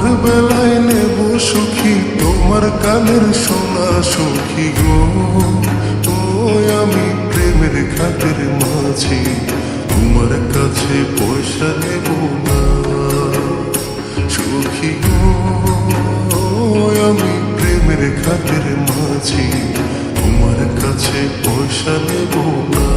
আনা তোমার বেলায় নেব সখী, তোমার কানের সোনা সখী গো। ও আমি প্রেমের ঘাটের মাঝি, তোমার কাছে পয়সা নেব না। সখী গো আমি প্রেমের ঘাটের মাঝি, তোমার কাছে পয়সা নেব না।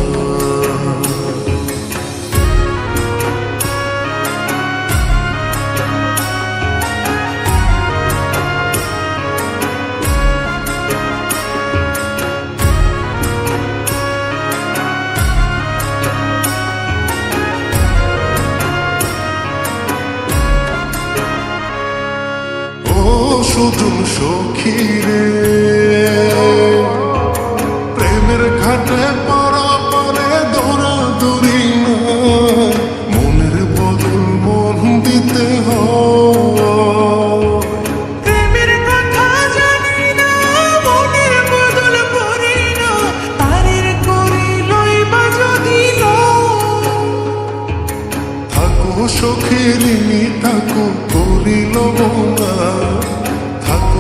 সুজন সখী রে প্রেমের ঘাটে পড়া পরে দৌড়া দৌড়ি না মনের বদল মন দিতে সখীরিনী থাকো করিল না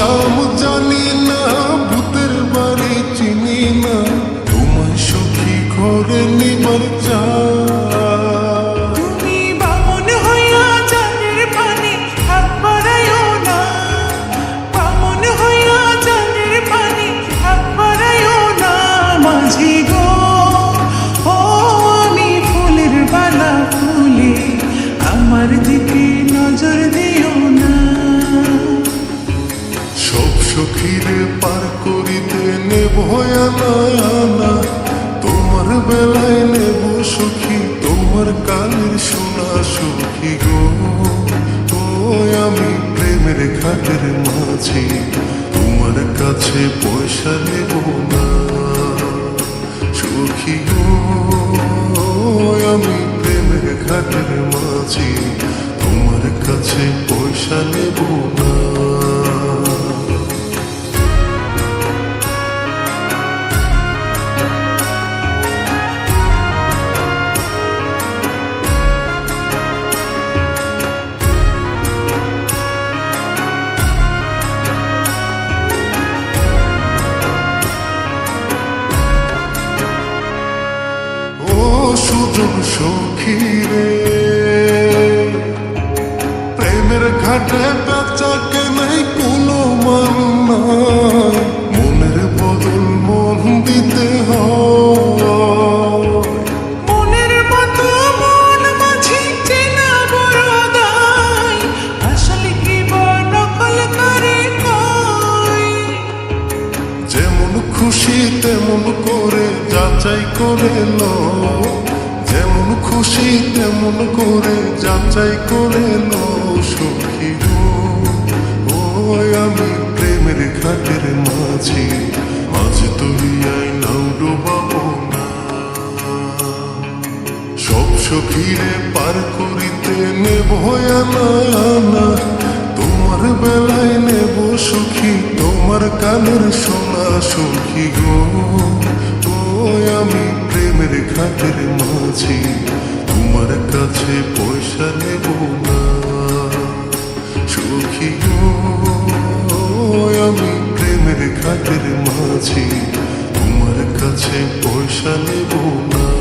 শ্যাম জানি না ভূতের বাড়ি চিনি না। তোমার সখী ঘরে নিবার চা তোমার কালের সোনা সখী গো। ও আমি প্রেমের খাটের মাঝি, তোমার কাছে পয়সা নেব না। সুযোগ সখী রে প্রেমের ঘাটে বেচা কেনাই কোনো মান যাচাই করে লো যেমন খুশি তেমন করে যাচাই করে লো সখী গো। ও আমি প্রেমের ঘাটের মাঝি মাঝ তলিয়াই নাও ডোবাবো না সব সখীরে পার করিতে নেব আনা, তোমার বেলায় নেব সখী, তোমার কানের সোনা সখী গো। আমি প্রেমের ঘাটের মাঝি তোমার কাছে পয়সা নেব না। সখী আমি প্রেমের ঘাটের মাঝি তোমার কাছে পয়সা নেব না।